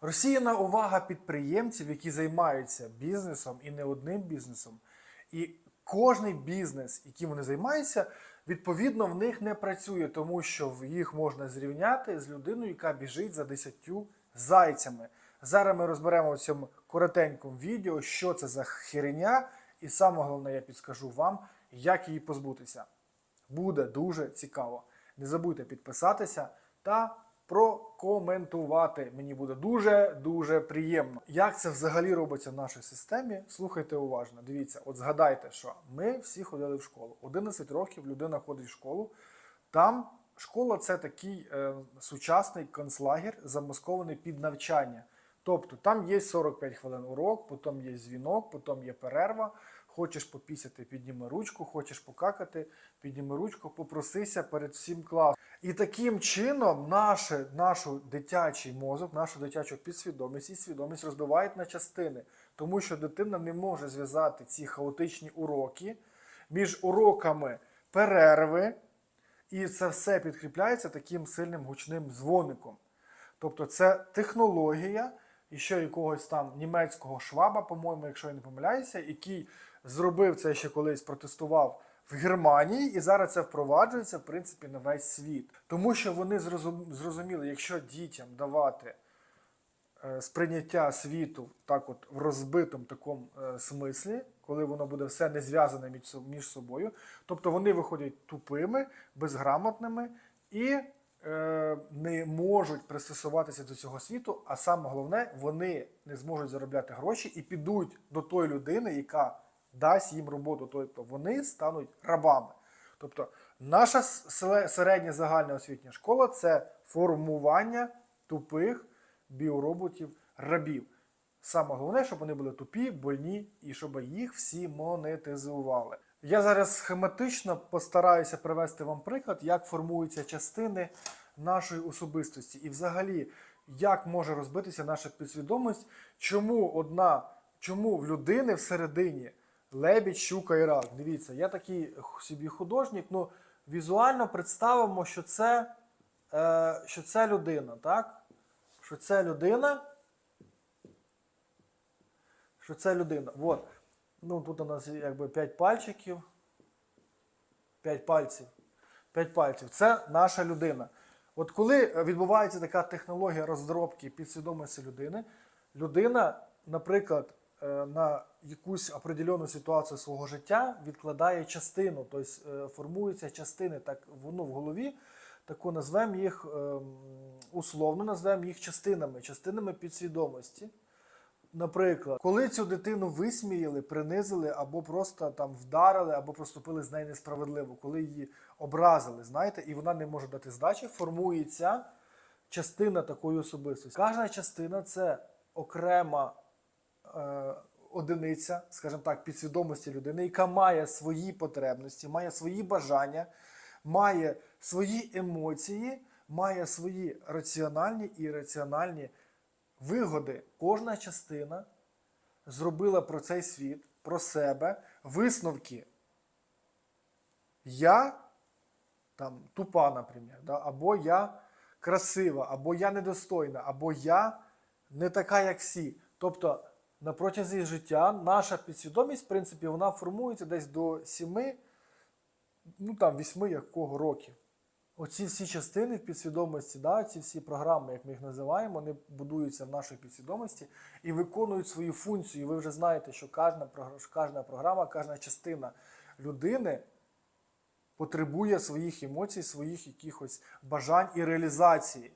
Розсіяна увага підприємців, які займаються бізнесом і не одним бізнесом. І кожний бізнес, яким вони займаються, відповідно в них не працює, тому що їх можна зрівняти з людиною, яка біжить за десятью зайцями. Зараз ми розберемо в цьому коротенькому відео, що це за херня, і саме головне, я підскажу вам, як її позбутися. Буде дуже цікаво. Не забудьте підписатися та прокоментувати. Мені буде дуже дуже приємно. Як це взагалі робиться в нашій системі? Слухайте уважно. Дивіться, от згадайте, що ми всі ходили в школу. 11 років людина ходить в школу. Там школа це такий е, сучасний концлагер, замаскований під навчання. Тобто там є 45 хвилин урок, потім є дзвінок, потім є перерва. Хочеш попісяти, підніми ручку, хочеш покакати, підніми ручку, попросися перед всім класом. І таким чином наш дитячий мозок, нашу дитячу підсвідомість і свідомість розбивають на частини, тому що дитина не може зв'язати ці хаотичні уроки між уроками перерви, і це все підкріпляється таким сильним гучним дзвоником. Тобто це технологія і ще якогось там німецького шваба, по-моєму, якщо я не помиляюся, який зробив це ще колись, протестував в Германії, і зараз це впроваджується в принципі на весь світ. Тому що вони зрозуміли, якщо дітям давати е, сприйняття світу так от в розбитому такому е, смислі, коли воно буде все не зв'язане між собою, тобто вони виходять тупими, безграмотними і е, не можуть пристосуватися до цього світу, а саме головне, вони не зможуть заробляти гроші і підуть до тої людини, яка дасть їм роботу. Тобто вони стануть рабами. Тобто наша середня загальна освітня школа це формування тупих біороботів рабів. Саме головне, щоб вони були тупі, больні і щоб їх всі монетизували. Я зараз схематично постараюся привести вам приклад, як формуються частини нашої особистості, і взагалі, як може розбитися наша підсвідомість, чому одна, чому в людини всередині лебідь, щука і рак. Дивіться, я такий собі художник, ну візуально представимо, що це, е, що це людина, так? Що це людина. Що це людина. От. Ну, тут у нас якби 5 пальчиків. 5 пальців. 5 пальців. Це наша людина. От коли відбувається така технологія розробки підсвідомості людини, людина, наприклад, на якусь определену ситуацію свого життя відкладає частину, тобто е, формуються частини, так воно в голові, таку назвемо їх ем, условно, назвемо їх частинами, частинами підсвідомості. Наприклад, коли цю дитину висміяли, принизили або просто там вдарили, або поступили з нею несправедливо, коли її образили, знаєте, і вона не може дати здачі, формується частина такої особистості. Кожна частина це окрема е, одиниця, скажімо так, підсвідомості людини, яка має свої потребності, має свої бажання, має свої емоції, має свої раціональні і ірраціональні вигоди. Кожна частина зробила про цей світ, про себе висновки. Я там тупа, наприклад, да? або я красива, або я недостойна, або я не така, як всі. Тобто на протязі життя наша підсвідомість, в принципі, вона формується десь до 7, ну там 8 якого років. Оці всі частини в підсвідомості, да, ці всі програми, як ми їх називаємо, вони будуються в нашій підсвідомості і виконують свою функцію. Ви вже знаєте, що кожна, кожна програма, кожна частина людини потребує своїх емоцій, своїх якихось бажань і реалізації.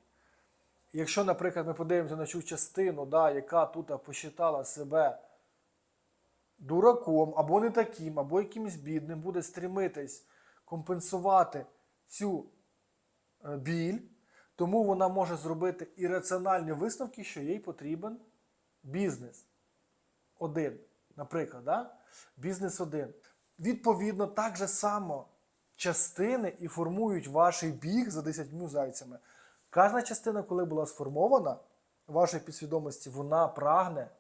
Якщо, наприклад, ми подивимося на цю частину, да, яка тут посчитала себе дураком, або не таким, або якимось бідним, буде стремитись компенсувати цю е, біль, тому вона може зробити ірраціональні висновки, що їй потрібен бізнес один. Наприклад, да? бізнес один. Відповідно, так же само частини і формують ваш біг за 10 зайцями. Кожна частина, коли була сформована, вашої підсвідомості, вона прагне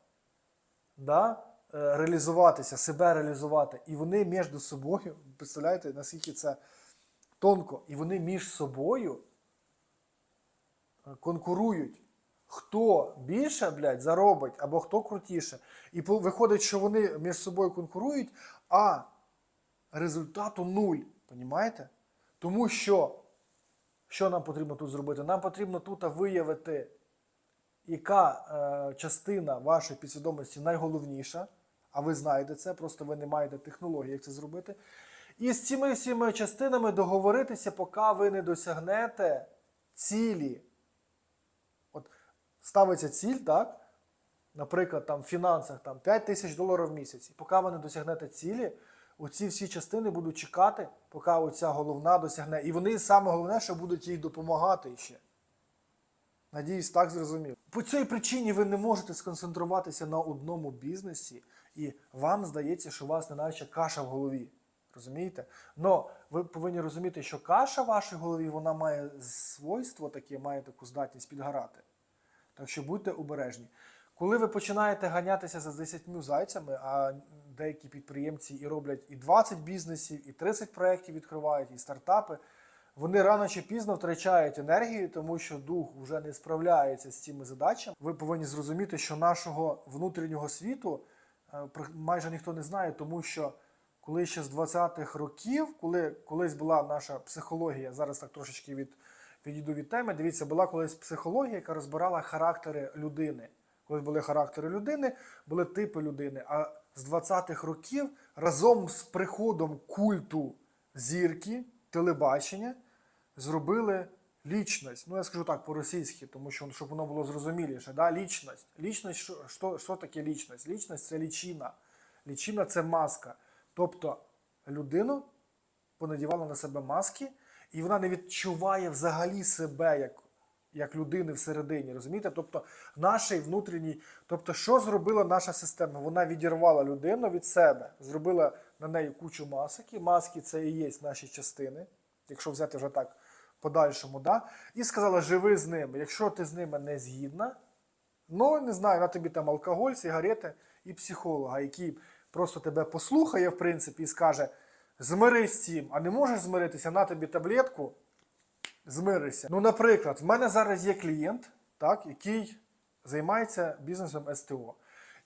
да, е, реалізуватися, себе реалізувати. І вони між собою, представляєте, наскільки це тонко, і вони між собою е, конкурують. хто більше, блядь, заробить, або хто крутіше. І виходить, що вони між собою конкурують, а результату нуль. Понімаєте? Тому що, що нам потрібно тут зробити? Нам потрібно тут виявити, яка е, частина вашої підсвідомості найголовніша, а ви знаєте це, просто ви не маєте технології, як це зробити. І з цими всіма частинами договоритися, поки ви не досягнете цілі. От ставиться ціль, так? Наприклад, там в фінансах там, 5 тисяч доларів в місяць. І поки ви не досягнете цілі, оці всі частини будуть чекати, поки оця головна досягне. І вони саме головне, що будуть їй допомагати ще. Надіюсь, так зрозумів. По цій причині ви не можете сконцентруватися на одному бізнесі, і вам здається, що у вас неначе каша в голові. Розумієте? Но ви повинні розуміти, що каша в вашій голові вона має свойство таке, має таку здатність підгорати. Так що будьте обережні. Коли ви починаєте ганятися за 10 зайцями, а деякі підприємці і роблять і 20 бізнесів, і 30 проєктів відкривають, і стартапи, вони рано чи пізно втрачають енергію, тому що дух вже не справляється з цими задачами. Ви повинні зрозуміти, що нашого внутрішнього світу е, майже ніхто не знає, тому що коли ще з 20-х років, коли колись була наша психологія, зараз так трошечки від, відійду від теми. Дивіться, була колись психологія, яка розбирала характери людини. Коли були характери людини, були типи людини. А з 20-х років разом з приходом культу зірки, телебачення, зробили лічність. Ну, я скажу так по-російськи, тому що щоб воно було зрозуміліше. Да? Лічність. Лічність, що, що, що таке лічність? Лічність це лічина. Лічина це маска. Тобто людину понадівали на себе маски, і вона не відчуває взагалі себе як, як людини всередині. Розумієте? Тобто, наш внутрішній, тобто, що зробила наша система? Вона відірвала людину від себе, зробила на неї кучу масок. І маски це і є наші частини, якщо взяти вже так подальшому, да? і сказала, живи з ними. Якщо ти з ними не згідна, Ну, не знаю, на тобі там алкоголь, сигарети і психолога, який просто тебе послухає, в принципі, і скаже: змирись з цим, а не можеш змиритися, на тобі таблетку, змирися. Ну, наприклад, в мене зараз є клієнт, так, який займається бізнесом СТО.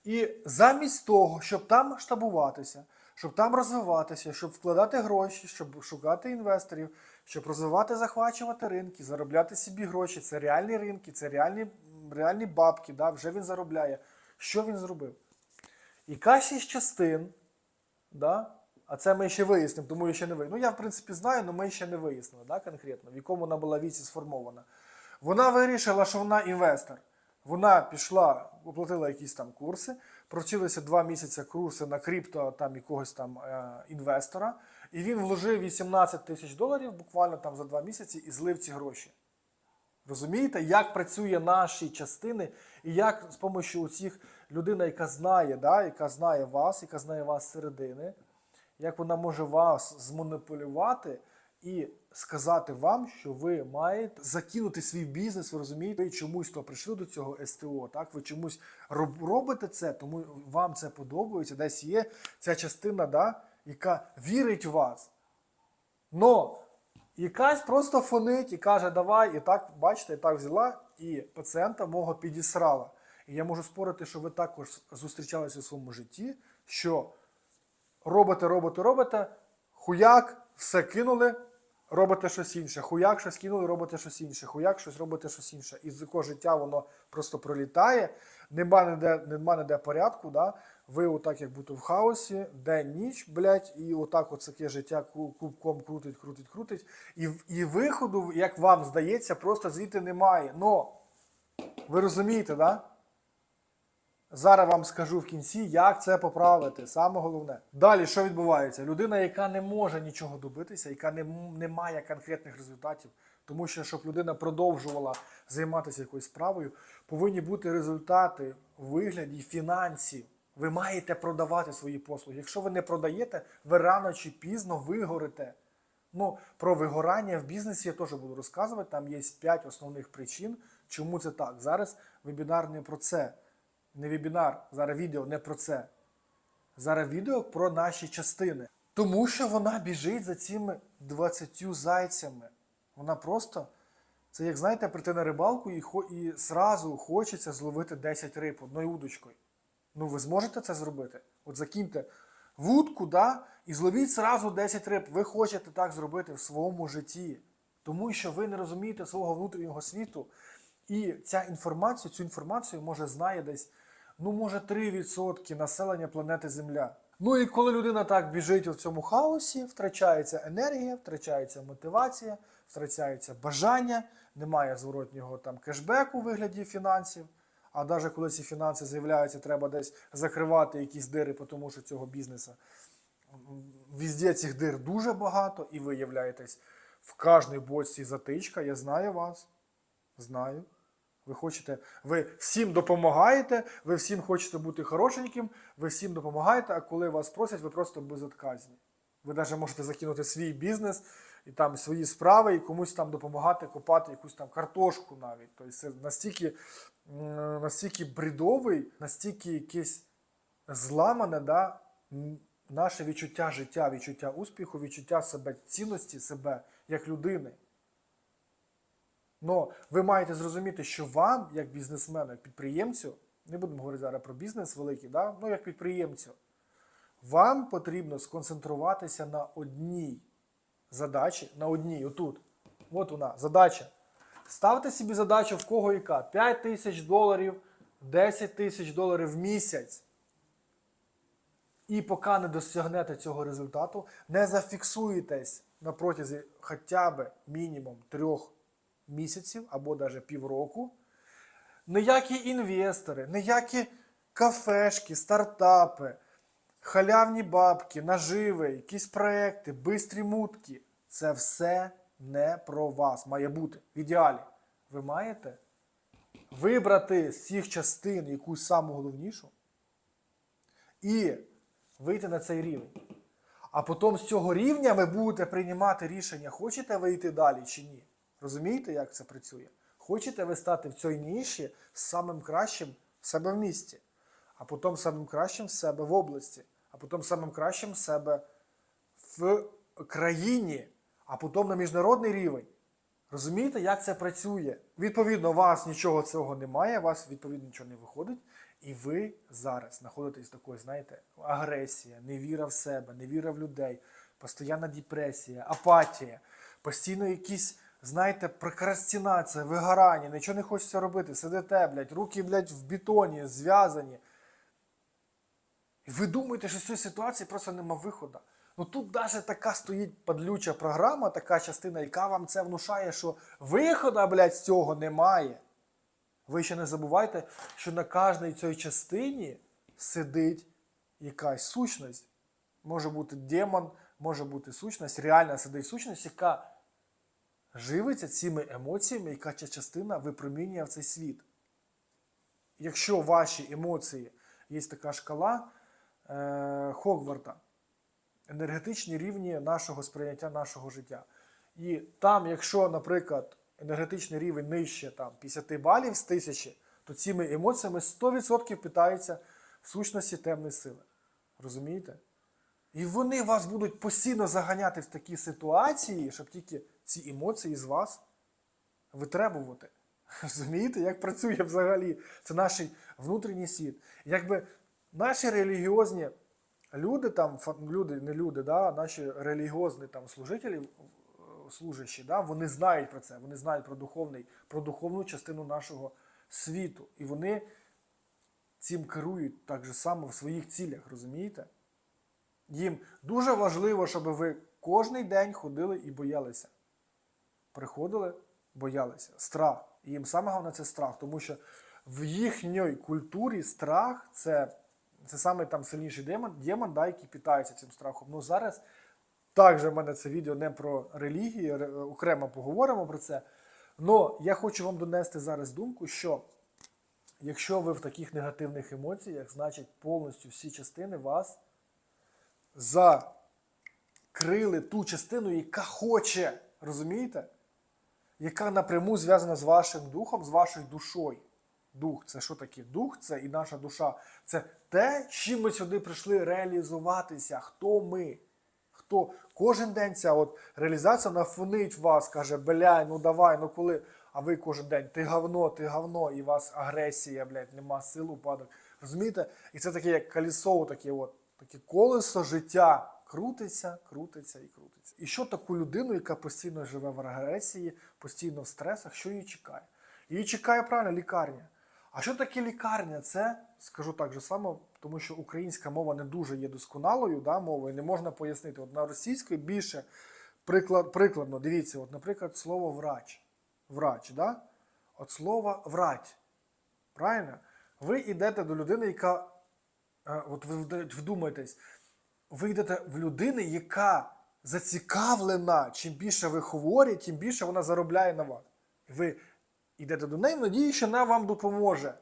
І замість того, щоб там масштабуватися, щоб там розвиватися, щоб вкладати гроші, щоб шукати інвесторів, щоб розвивати, захвачувати ринки, заробляти собі гроші. Це реальні ринки, це реальні, реальні бабки, да, вже він заробляє. Що він зробив? Якась із частин, да, а це ми ще вияснимо, тому я ще не вияснив. Ну, я, в принципі, знаю, але ми ще не вияснили да, конкретно, в якому вона була віці сформована. Вона вирішила, що вона інвестор. Вона пішла, оплатила якісь там курси, провчилися два місяці курси на крипто там якогось там е, інвестора, і він вложив 18 тисяч доларів буквально там за два місяці і злив ці гроші. Розумієте, як працює наші частини, і як з допомогою цих людина, яка знає, да, яка знає вас, яка знає вас зсередини, як вона може вас зманіпулювати і сказати вам, що ви маєте закинути свій бізнес, ви розумієте, ви чомусь то прийшли до цього СТО, так? Ви чомусь робите це, тому вам це подобається. Десь є ця частина, да, яка вірить в вас. Но якась просто фонить і каже, давай, і так, бачите, і так взяла, і пацієнта мого підісрала. І я можу спорити, що ви також зустрічалися у своєму житті, що робите, робите, робите, хуяк, все кинули, робите щось інше. Хуяк щось кинули, робите щось інше. Хуяк щось робите щось інше. І з життя воно просто пролітає, нема ніде, нема ніде порядку. Да? Ви отак, як будто в хаосі, день, ніч, блядь, і отак от таке життя кубком крутить, крутить, крутить. І, і виходу, як вам здається, просто звідти немає. Но ви розумієте, да? Зараз вам скажу в кінці, як це поправити. Саме головне. Далі, що відбувається? Людина, яка не може нічого добитися, яка не, не має конкретних результатів, тому що щоб людина продовжувала займатися якоюсь справою, повинні бути результати у вигляді фінансів. Ви маєте продавати свої послуги. Якщо ви не продаєте, ви рано чи пізно вигорите. Ну, про вигорання в бізнесі я теж буду розказувати. Там є 5 основних причин, чому це так. Зараз вебінар не про це. Не вебінар, зараз відео не про це. Зараз відео про наші частини. Тому що вона біжить за цими 20 зайцями. Вона просто Це як знаєте, прийти на рибалку і, хо- і сразу хочеться зловити 10 риб одною удочкою. Ну, ви зможете це зробити? От закиньте вудку, да, і зловіть сразу 10 риб. Ви хочете так зробити в своєму житті, тому що ви не розумієте свого внутрішнього світу. І ця інформація, цю інформацію може знає десь, ну, може, 3% населення планети Земля. Ну і коли людина так біжить у цьому хаосі, втрачається енергія, втрачається мотивація, втрачається бажання, немає зворотнього там кешбеку у вигляді фінансів. А навіть коли ці фінанси з'являються, треба десь закривати якісь дири, тому що цього бізнесу везде цих дир дуже багато, і ви являєтесь в кожній бочці затичка. Я знаю вас. Знаю. Ви хочете, ви всім допомагаєте, ви всім хочете бути хорошеньким, ви всім допомагаєте, а коли вас просять, ви просто безотказні. Ви навіть можете закинути свій бізнес і там свої справи, і комусь там допомагати копати якусь там картошку навіть. Тобто це настільки, настільки бредовий, настільки якесь зламане, да, наше відчуття життя, відчуття успіху, відчуття себе, цінності себе як людини. Но ви маєте зрозуміти, що вам, як бізнесмену, як підприємцю, не будемо говорити зараз про бізнес великий, да? ну як підприємцю, вам потрібно сконцентруватися на одній задачі, на одній, отут. От вона, задача. Ставте собі задачу в кого яка? 5 тисяч доларів, 10 тисяч доларів в місяць. І поки не досягнете цього результату, не зафіксуєтесь на протязі хоча б мінімум трьох місяців або навіть півроку. Ніякі інвестори, ніякі кафешки, стартапи, халявні бабки, наживи, якісь проекти, бистрі мутки. Це все не про вас має бути. В ідеалі. Ви маєте вибрати з цих частин якусь саму головнішу і вийти на цей рівень. А потім з цього рівня ви будете приймати рішення, хочете ви йти далі чи ні. Розумієте, як це працює? Хочете ви стати в цій ніші самим кращим в себе в місті, а потім самим кращим в себе в області, а потім самим кращим в себе в країні, а потім на міжнародний рівень. Розумієте, як це працює? Відповідно, у вас нічого цього немає, у вас відповідно нічого не виходить. І ви зараз знаходитесь в такої, знаєте, агресія, невіра в себе, невіра в людей, постійна депресія, апатія, постійно якісь, знаєте, прокрастинація, вигорання, нічого не хочеться робити, сидите, блядь, руки, блядь, в бетоні, зв'язані. І ви думаєте, що з цієї ситуації просто нема виходу. Ну тут навіть така стоїть падлюча програма, така частина, яка вам це внушає, що виходу, блядь, з цього немає. Ви ще не забувайте, що на кожній цій частині сидить якась сущність. Може бути демон, може бути сущність, реальна сидить сущність, яка живиться цими емоціями, яка ця частина випромінює в цей світ. Якщо ваші емоції є така шкала е, Хогварта, енергетичні рівні нашого сприйняття нашого життя. І там, якщо, наприклад, енергетичний рівень нижче там, 50 балів з тисячі, то цими емоціями 100% питаються сущності темної сили. Розумієте? І вони вас будуть постійно заганяти в такі ситуації, щоб тільки ці емоції з вас витребувати. Розумієте, як працює взагалі? Це наш внутрішній світ. Якби наші релігіозні люди, там, люди, не люди, да, наші релігіозні там, служителі, служащі, да, вони знають про це, вони знають про, духовний, про духовну частину нашого світу. І вони цим керують так же само в своїх цілях, розумієте? Їм дуже важливо, щоб ви кожен день ходили і боялися. Приходили, боялися. Страх. Їм саме головне це страх, тому що в їхній культурі страх це, це саме там сильніший демон, демон да, який питається цим страхом. Ну зараз також в мене це відео не про релігію, окремо поговоримо про це. Но я хочу вам донести зараз думку, що якщо ви в таких негативних емоціях, значить повністю всі частини вас закрили ту частину, яка хоче, розумієте? Яка напряму зв'язана з вашим духом, з вашою душою. Дух це що таке? Дух це і наша душа. Це те, чим ми сюди прийшли реалізуватися. Хто ми? Хто кожен день ця от реалізація нафонить вас, каже, бля, ну давай, ну коли. а ви кожен день ти говно, ти говно, і у вас агресія, блядь, нема сил, упадок. Розумієте? І це таке як колесо, таке от, таке колесо життя крутиться, крутиться і крутиться. І що таку людину, яка постійно живе в агресії, постійно в стресах, що її чекає? Її чекає правильно лікарня. А що таке лікарня? Це скажу так же само, тому що українська мова не дуже є досконалою да, мовою, не можна пояснити. От на російській більше приклад, прикладно, дивіться, от, наприклад, слово врач. Врач, да? От слово врать. Правильно? Ви йдете до людини, яка. От ви вдумайтесь, ви йдете в людини, яка зацікавлена, чим більше ви говорите, тим більше вона заробляє на вас. Ви йдете до неї в що вона вам допоможе.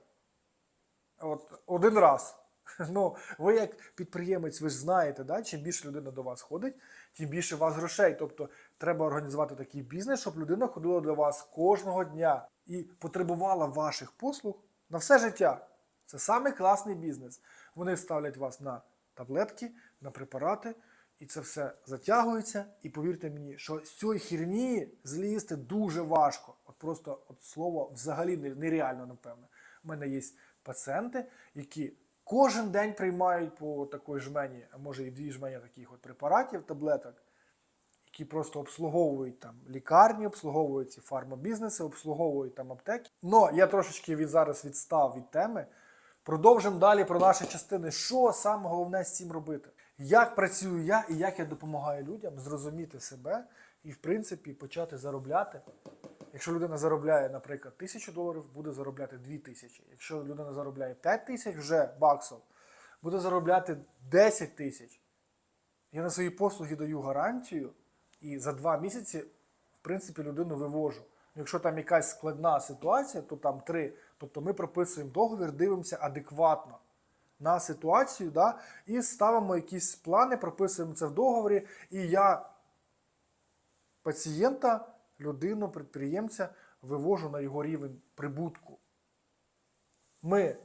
От один раз. Ну, ви як підприємець, ви ж знаєте, да? чим більше людина до вас ходить, тим більше у вас грошей. Тобто треба організувати такий бізнес, щоб людина ходила до вас кожного дня і потребувала ваших послуг на все життя. Це самий класний бізнес. Вони ставлять вас на таблетки, на препарати, і це все затягується. І повірте мені, що з цієї херні злізти дуже важко. От просто от слово взагалі нереально, напевно. У мене є пацієнти, які кожен день приймають по такої жмені, а може і дві жмені таких от препаратів, таблеток, які просто обслуговують там лікарні, обслуговують ці фармабізнеси, обслуговують там аптеки. Но я трошечки від зараз відстав від теми. Продовжимо далі про наші частини. Що саме головне з цим робити? Як працюю я і як я допомагаю людям зрозуміти себе і, в принципі, почати заробляти. Якщо людина заробляє, наприклад, тисячу доларів, буде заробляти дві тисячі. Якщо людина заробляє 5 тисяч вже баксів, буде заробляти 10 тисяч. Я на свої послуги даю гарантію, і за два місяці, в принципі, людину вивожу. Якщо там якась складна ситуація, то там три. Тобто ми прописуємо договір, дивимося адекватно на ситуацію, да, і ставимо якісь плани, прописуємо це в договорі. І я пацієнта, людину, підприємця вивожу на його рівень прибутку. Ми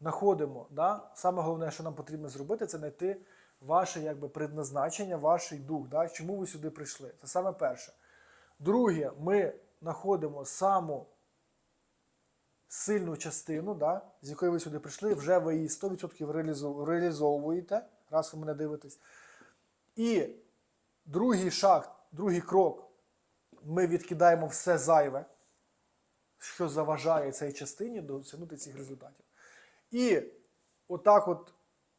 знаходимо, да, саме головне, що нам потрібно зробити, це знайти ваше якби, предназначення, ваш дух. Да, чому ви сюди прийшли? Це саме перше. Друге, ми знаходимо саму сильну частину, да, з якої ви сюди прийшли, вже ви її 100% реалізовуєте, раз ви мене дивитесь. І другий шаг, другий крок, ми відкидаємо все зайве, що заважає цій частині досягнути цих результатів. І отак, от,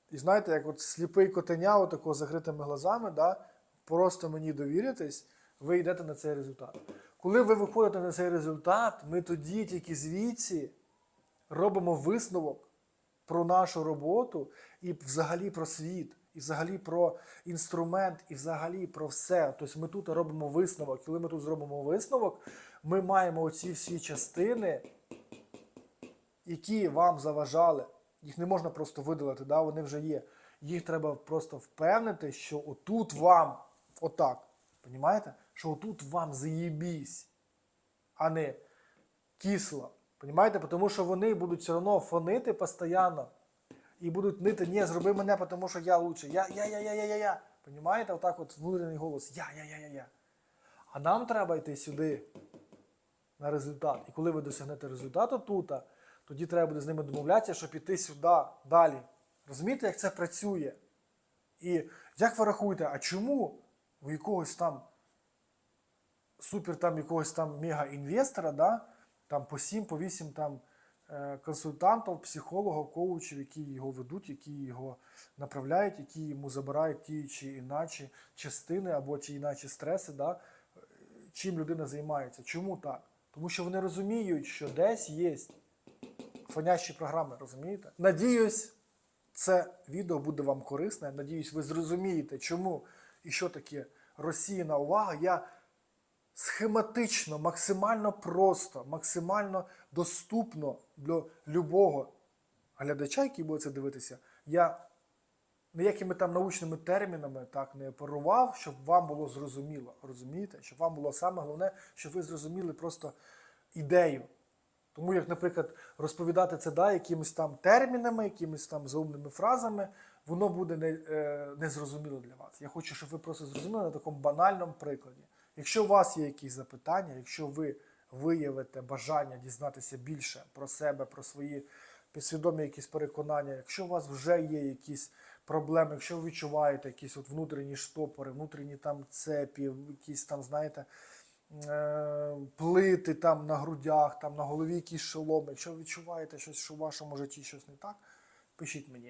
і знаєте, як от сліпий котеня, отако з закритими глазами, да, просто мені довіритесь, ви йдете на цей результат. Коли ви виходите на цей результат, ми тоді тільки звідси робимо висновок про нашу роботу і взагалі про світ, і взагалі про інструмент, і взагалі про все. Тобто ми тут робимо висновок. Коли ми тут зробимо висновок, ми маємо оці всі частини, які вам заважали. Їх не можна просто видалити, да? вони вже є. Їх треба просто впевнити, що отут вам, отак, понімаєте? Що отут вам заєбісь, а не кисло. Понімаєте? Тому що вони будуть все одно фонити постійно і будуть нити, ні, зроби мене, тому що я лучше. Я, я, я, я, я, я. Понімаєте? Отак от внутрішній голос. Я, я, я, я, я. А нам треба йти сюди на результат. І коли ви досягнете результату тут, тоді треба буде з ними домовлятися, щоб піти сюди далі. Розумієте, як це працює? І як ви рахуєте, а чому у якогось там супер там якогось там мега-інвестора, да, там по 7, по 8 там, е, консультантів, психологів, коучів, які його ведуть, які його направляють, які йому забирають ті чи іначе частини або ті іначе стреси, да, чим людина займається. Чому так? Тому що вони розуміють, що десь є фонящі програми, розумієте? Надіюсь, це відео буде вам корисне. Надіюсь, ви зрозумієте, чому і що таке розсіяна увага. Я схематично, максимально просто, максимально доступно для любого глядача, який буде це дивитися. Я ніякими там научними термінами так не оперував, щоб вам було зрозуміло. Розумієте? Щоб вам було саме головне, щоб ви зрозуміли просто ідею. Тому, як, наприклад, розповідати це да, якимись там термінами, якимись там заумними фразами, воно буде не, е, незрозуміло для вас. Я хочу, щоб ви просто зрозуміли на такому банальному прикладі. Якщо у вас є якісь запитання, якщо ви виявите бажання дізнатися більше про себе, про свої підсвідомі якісь переконання, якщо у вас вже є якісь проблеми, якщо ви відчуваєте якісь от внутрішні штопори, внутрішні там цепі, якісь там, знаєте, е, плити там на грудях, там на голові якісь шоломи, якщо ви відчуваєте щось, що в вашому житті щось не так, пишіть мені.